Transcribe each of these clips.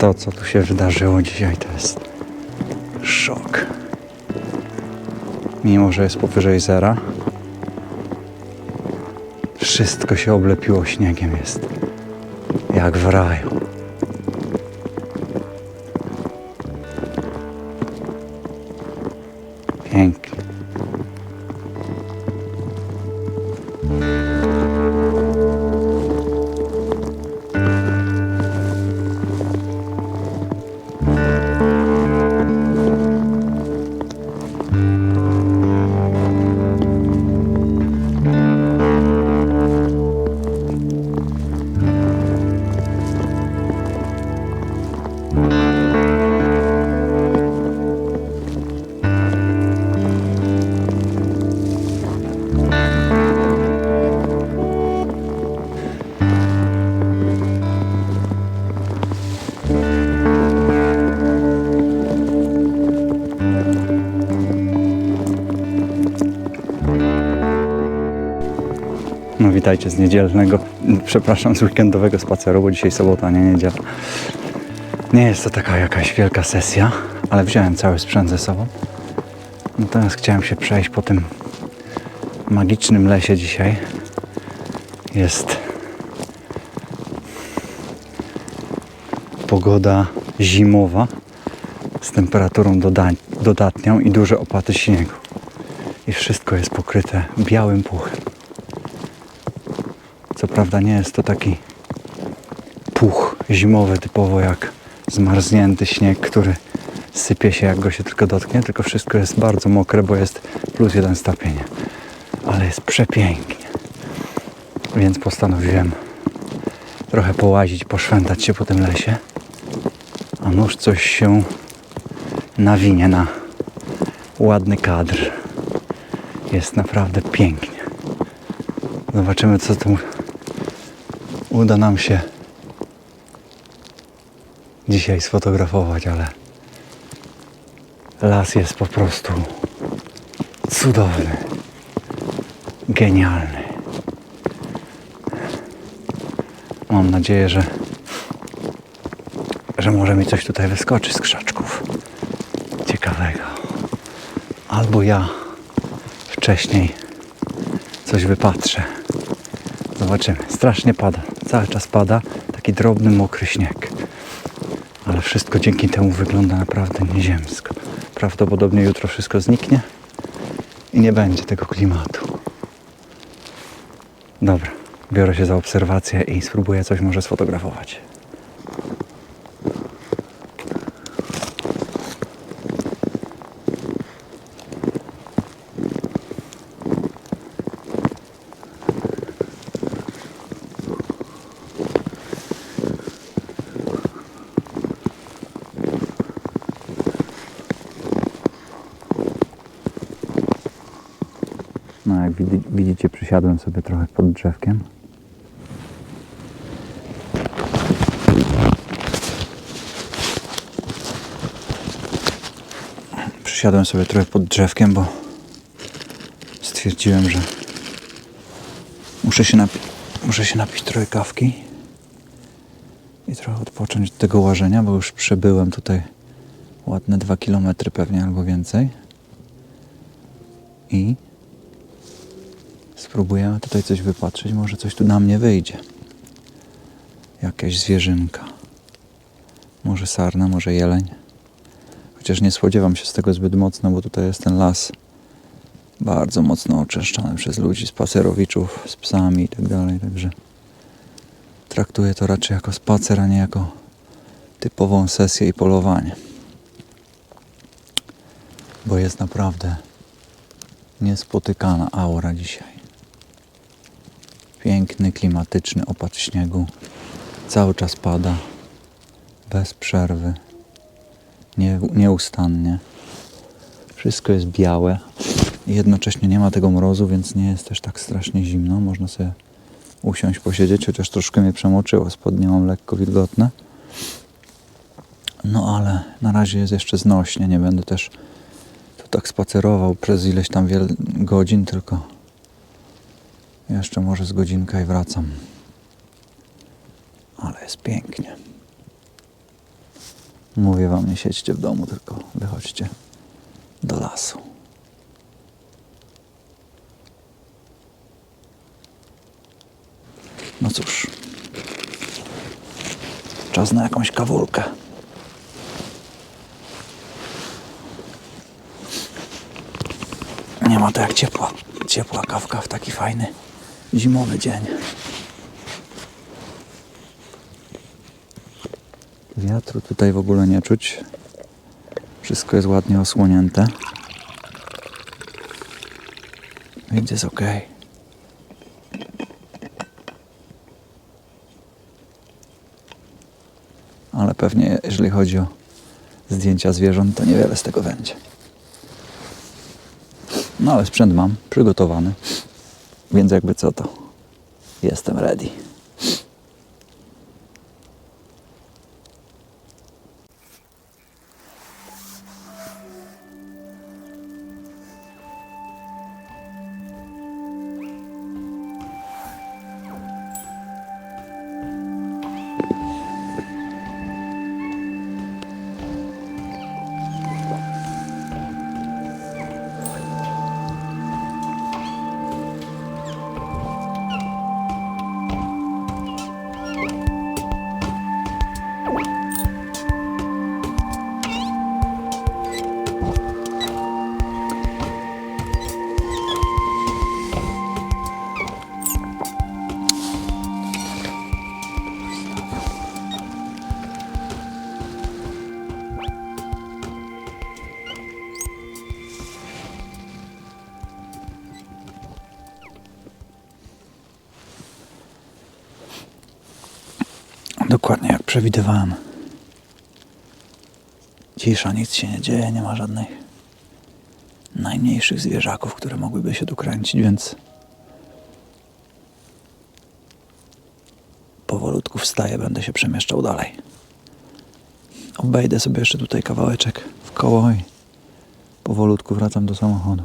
Co tu się wydarzyło dzisiaj, to jest szok. Mimo, że jest powyżej zera, wszystko się oblepiło śniegiem, jest jak w raju. No witajcie z niedzielnego, przepraszam, z weekendowego spaceru, bo dzisiaj sobota, nie niedziela. Nie jest to taka jakaś wielka sesja, ale wziąłem cały sprzęt ze sobą. Natomiast chciałem się przejść po tym magicznym lesie dzisiaj. Jest pogoda zimowa z temperaturą doda- dodatnią i duże opaty śniegu. I wszystko jest pokryte białym puchem. Co prawda nie jest to taki puch zimowy typowo jak zmarznięty śnieg, który sypie się jak go się tylko dotknie, tylko wszystko jest bardzo mokre, bo jest plus jeden stopień. Ale jest przepięknie. Więc postanowiłem trochę połazić, poszwętać się po tym lesie. A nuż coś się nawinie na ładny kadr. Jest naprawdę pięknie. Zobaczymy, co tu uda nam się dzisiaj sfotografować, ale las jest po prostu cudowny, genialny. Mam nadzieję, że, że może mi coś tutaj wyskoczy z krzaczków ciekawego. Albo ja wcześniej coś wypatrzę. Zobaczymy. Strasznie pada. Cały czas pada. Taki drobny, mokry śnieg. Ale wszystko dzięki temu wygląda naprawdę nieziemsko. Prawdopodobnie jutro wszystko zniknie i nie będzie tego klimatu. Dobra. Biorę się za obserwację i spróbuję coś może sfotografować. No jak widzi- widzicie, przysiadłem sobie trochę pod drzewkiem. Przysiadłem sobie trochę pod drzewkiem, bo stwierdziłem, że muszę się, napi- muszę się napić trochę kawki i trochę odpocząć od tego łażenia, bo już przebyłem tutaj ładne dwa kilometry pewnie albo więcej. I Spróbujemy tutaj coś wypatrzeć, może coś tu na mnie wyjdzie. Jakaś zwierzynka. Może sarna, może jeleń. Chociaż nie spodziewam się z tego zbyt mocno, bo tutaj jest ten las bardzo mocno oczyszczony przez ludzi, spacerowiczów z psami i tak dalej. Także traktuję to raczej jako spacer, a nie jako typową sesję i polowanie. Bo jest naprawdę niespotykana aura dzisiaj. Piękny, klimatyczny opad śniegu. Cały czas pada. Bez przerwy. Nie, nieustannie. Wszystko jest białe. I jednocześnie nie ma tego mrozu, więc nie jest też tak strasznie zimno. Można sobie usiąść, posiedzieć, chociaż troszkę mnie przemoczyło. Spodnie mam lekko wilgotne. No ale na razie jest jeszcze znośnie. Nie będę też tu tak spacerował przez ileś tam wiel- godzin, tylko jeszcze może z godzinka i wracam. Ale jest pięknie. Mówię wam, nie siedźcie w domu, tylko wychodźcie do lasu. No cóż, czas na jakąś kawulkę. Nie ma to jak ciepła, ciepła kawka w taki fajny zimowy dzień. Wiatru tutaj w ogóle nie czuć. Wszystko jest ładnie osłonięte. Więc jest ok. Ale pewnie jeżeli chodzi o zdjęcia zwierząt, to niewiele z tego będzie. No ale sprzęt mam przygotowany. Więc jakby co to jestem ready. Dokładnie jak przewidywałem. Cisza, nic się nie dzieje, nie ma żadnych najmniejszych zwierzaków, które mogłyby się tu kręcić, więc powolutku wstaję, będę się przemieszczał dalej. Obejdę sobie jeszcze tutaj kawałeczek w koło i powolutku wracam do samochodu.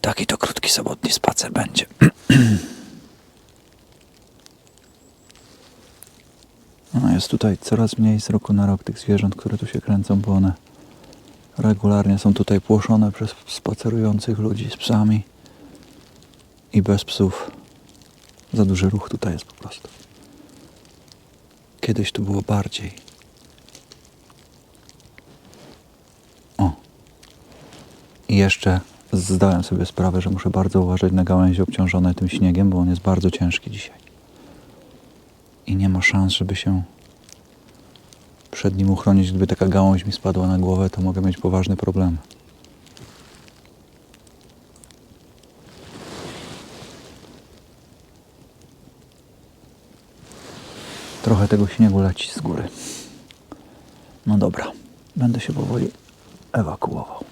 Taki to krótki sobotni spacer będzie. jest tutaj coraz mniej z roku na rok tych zwierząt, które tu się kręcą, bo one regularnie są tutaj płoszone przez spacerujących ludzi z psami i bez psów. Za duży ruch tutaj jest po prostu. Kiedyś tu było bardziej. O. I jeszcze zdałem sobie sprawę, że muszę bardzo uważać na gałęzie obciążone tym śniegiem, bo on jest bardzo ciężki dzisiaj i nie ma szans, żeby się przed nim uchronić. Gdyby taka gałąź mi spadła na głowę, to mogę mieć poważny problem. Trochę tego śniegu leci z góry. No dobra, będę się powoli ewakuował.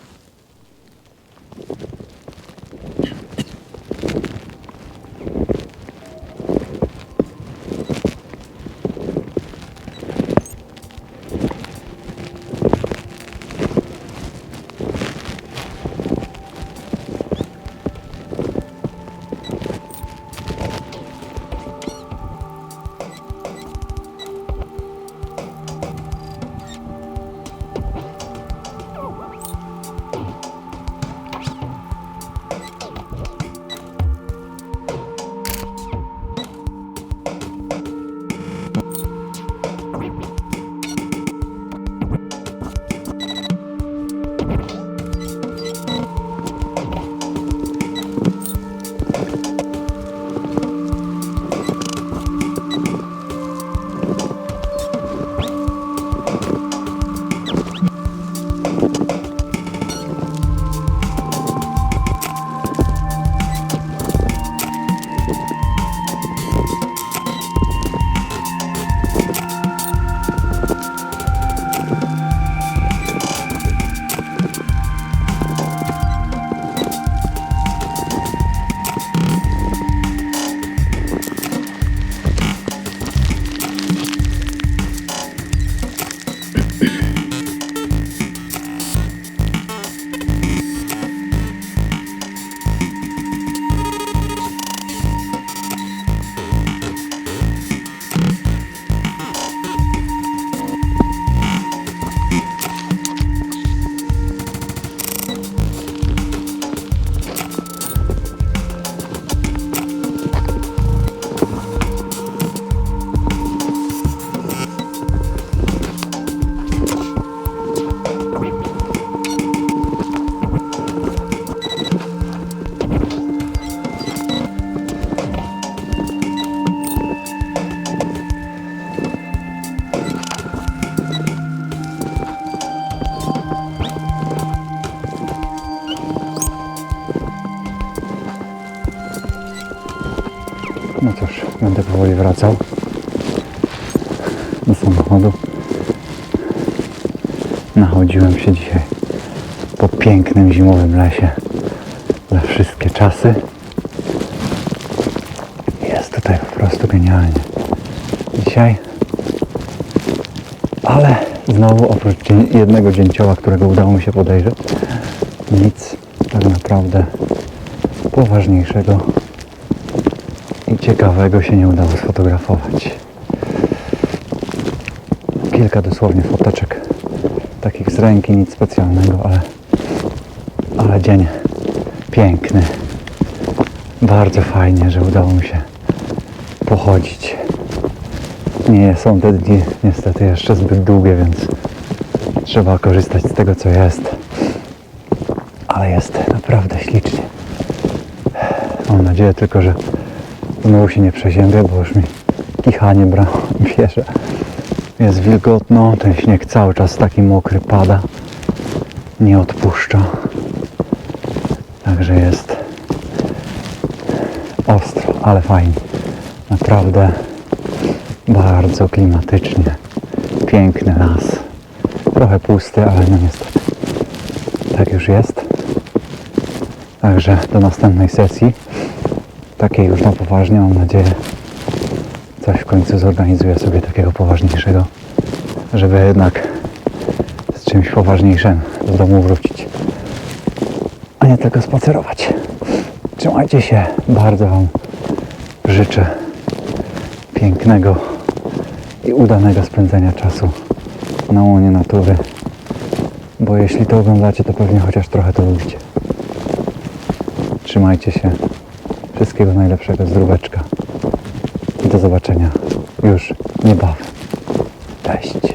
Będę powoli wracał do samochodu. Nachodziłem się dzisiaj po pięknym zimowym lesie na wszystkie czasy. Jest tutaj po prostu genialnie. Dzisiaj, ale znowu oprócz jednego dzięcioła, którego udało mi się podejrzeć, nic tak naprawdę poważniejszego ciekawego się nie udało sfotografować. Kilka dosłownie foteczek, takich z ręki, nic specjalnego, ale, ale dzień piękny. Bardzo fajnie, że udało mi się pochodzić. Nie są te dni niestety jeszcze zbyt długie, więc trzeba korzystać z tego, co jest. Ale jest naprawdę ślicznie. Mam nadzieję tylko, że znowu się nie przeziębię, bo już mi kichanie bra bierze. Jest wilgotno, ten śnieg cały czas taki mokry pada. Nie odpuszcza. Także jest ostro, ale fajnie. Naprawdę bardzo klimatycznie. Piękny las. Trochę pusty, ale no niestety. Tak już jest. Także do następnej sesji, takiej już na poważnie, mam nadzieję, coś w końcu zorganizuję sobie takiego poważniejszego, żeby jednak z czymś poważniejszym z domu wrócić, a nie tylko spacerować. Trzymajcie się, bardzo Wam życzę pięknego i udanego spędzenia czasu na łonie natury, bo jeśli to oglądacie, to pewnie chociaż trochę to lubicie. Trzymajcie się. Wszystkiego najlepszego, zdróweczka. I do zobaczenia już niebawem. Cześć.